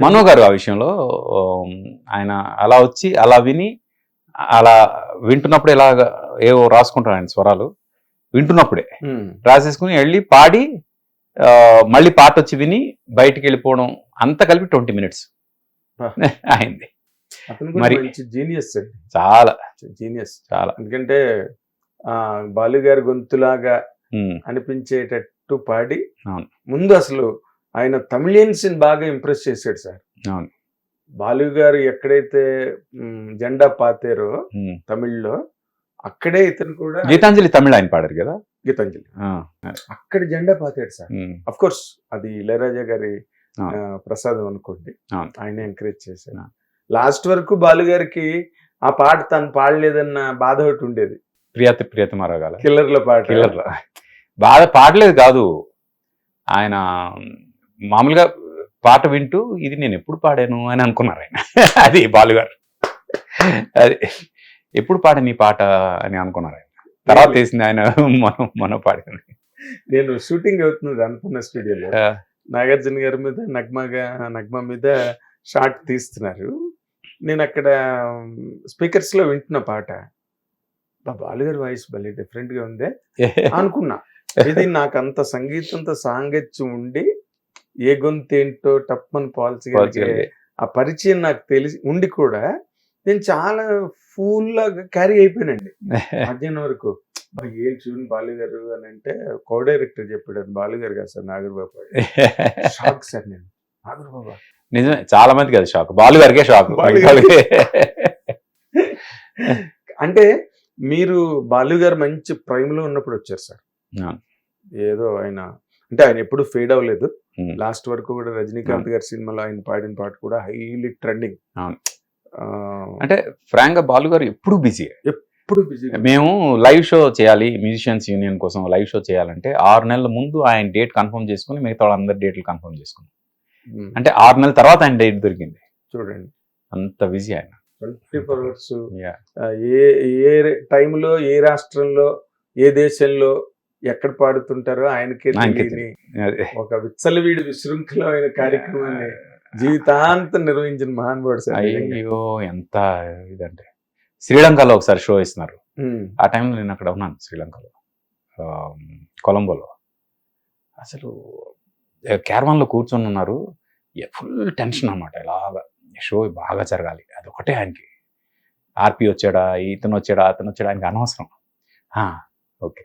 మనో గారు ఆ విషయంలో ఆయన అలా వచ్చి అలా విని అలా వింటున్నప్పుడు ఇలా ఏవో రాసుకుంటారు ఆయన స్వరాలు వింటున్నప్పుడే. రాసేసుకుని వెళ్ళి పాడి మళ్ళీ పాట వచ్చి విని బయటికి వెళ్ళిపోవడం అంతా కలిపి ట్వంటీ మినిట్స్. అయింది మరి- జీనియస్ చాలా జీనియస్ చాలా ఎందుకంటే బాలు గారి గొంతులాగా అనిపించేటట్టు పాడి. ముందు అసలు ఆయన తమిళియన్స్ని బాగా ఇంప్రెస్ చేశాడు సార్. అవును. బాలు గారు ఎక్కడైతే జెండా పాతారో. తమిళ్ళో అక్కడే ఇతను కూడా గీతాంజలి తమిళ ఆయన పాడారు కదా? గీతాంజలి. అక్కడ జెండా పాతాడు సార్. అఫ్ కోర్స్ అది ఇళయరాజా గారి ప్రసాదం అనుకోండి. ఆయన ఎంకరేజ్ చేశారు. ఆ. లాస్ట్ వరకు బాలు గారికి ఆ పాట తను పాడలేదన్న బాధ ఒకటి ఉండేది. ప్రియత ప్రియతమారాగాల కిల్లర్ల పాట. కిల్లర్ బాగా పాడలేదు కాదు. ఆయన మామూలుగా పాట వింటూ ఇది నేను ఎప్పుడు పాడాను అని అనుకున్నారు ఆయన. అది బాలుగారు. అది ఎప్పుడు పాడాను ఈ పాట అని అనుకున్నారు ఆయన. తర్వాత తెలిసింది ఆయన మనం మనం పాడాను. నేను షూటింగ్ అవుతున్నది అనుకున్న స్టూడియోలో. నాగార్జున గారి మీద నగ్మగా నగ్మ మీద షార్ట్ తీస్తున్నారు. నేను అక్కడ స్పీకర్స్లో వింటున్న పాట బాలుగారి వాయిస్ భలే డిఫరెంట్గా ఉందే అనుకున్నా. ఇది నాకు అంత సంగీతంతో సాంగత్యం ఉండి ఏ గొంతు ఏంటో టప్మని పోల్చగలిగే ఆ పరిచయం నాకు తెలిసి ఉండి కూడా నేను చాలా ఫుల్ లాగా క్యారీ అయిపోయానండి. మధ్యాహ్నం వరకు "బా, ఏం చూడండి బాలు గారు అని అంటే కో డైరెక్టర్ చెప్పాడు అది బాలు గారు కాదు సార్ నాగరబాబు. షాక్ సార్ నేను. నాగరబాబా. నిజమే చాలా మందికి అది షాక్. బాలు గారికే షాక్. అంటే మీరు బాలు గారు మంచి ప్రైమ్లో ఉన్నప్పుడు వచ్చారు సార్. ఏదో ఆయన అంటే ఆయన ఎప్పుడు ఫేడ్ అవ్వలేదు. లాస్ట్ వరకు కూడా రజనీకాంత్ గారి సినిమాలో ఆయన పాడిన పాట కూడా హైలీ ట్రెండింగ్. అంటే ఫ్రాంక్గా బాలు గారు ఎప్పుడు బిజీ. ఎప్పుడు బిజీ మేము లైవ్ షో చేయాలి మ్యూజిషియన్స్ యూనియన్ కోసం లైవ్ షో చేయాలంటే ఆరు నెలల ముందు ఆయన డేట్ కన్ఫర్మ్ చేసుకుని మిగతా వాళ్ళందరి డేట్లు కన్ఫర్మ్ చేసుకున్నాం. అంటే ఆరు నెలల తర్వాత ఆయన డేట్ దొరికింది. చూడండి. అంత బిజీ ఆయన. Twenty four hours. ఏ ఏ టైంలో ఏ రాష్ట్రంలో ఏ దేశంలో ఎక్కడ పాడుతుంటారో ఆయనకే అదే. ఒక విచ్చలవీడి విశృంఖలమైన కార్యక్రమాన్ని జీవితాంతం నిర్వహించిన మహానుభావుడు సార్. అయ్యో ఎంత ఇదంటే. శ్రీలంకలో ఒకసారి షో ఇస్తున్నారు ఆ టైంలో నేను అక్కడ ఉన్నాను శ్రీలంకలో. కొలంబోలో. అసలు క్యారవాన్లో కూర్చొని ఉన్నారు. ఫుల్ టెన్షన్ అన్నమాట. ఇలాగా షో బాగా జరగాలి. అదొకటే ఆయనకి. ఆర్పి వచ్చాడా ఇతను వచ్చాడా అతను వచ్చాడా ఆయనకి అనవసరం. ఓకే.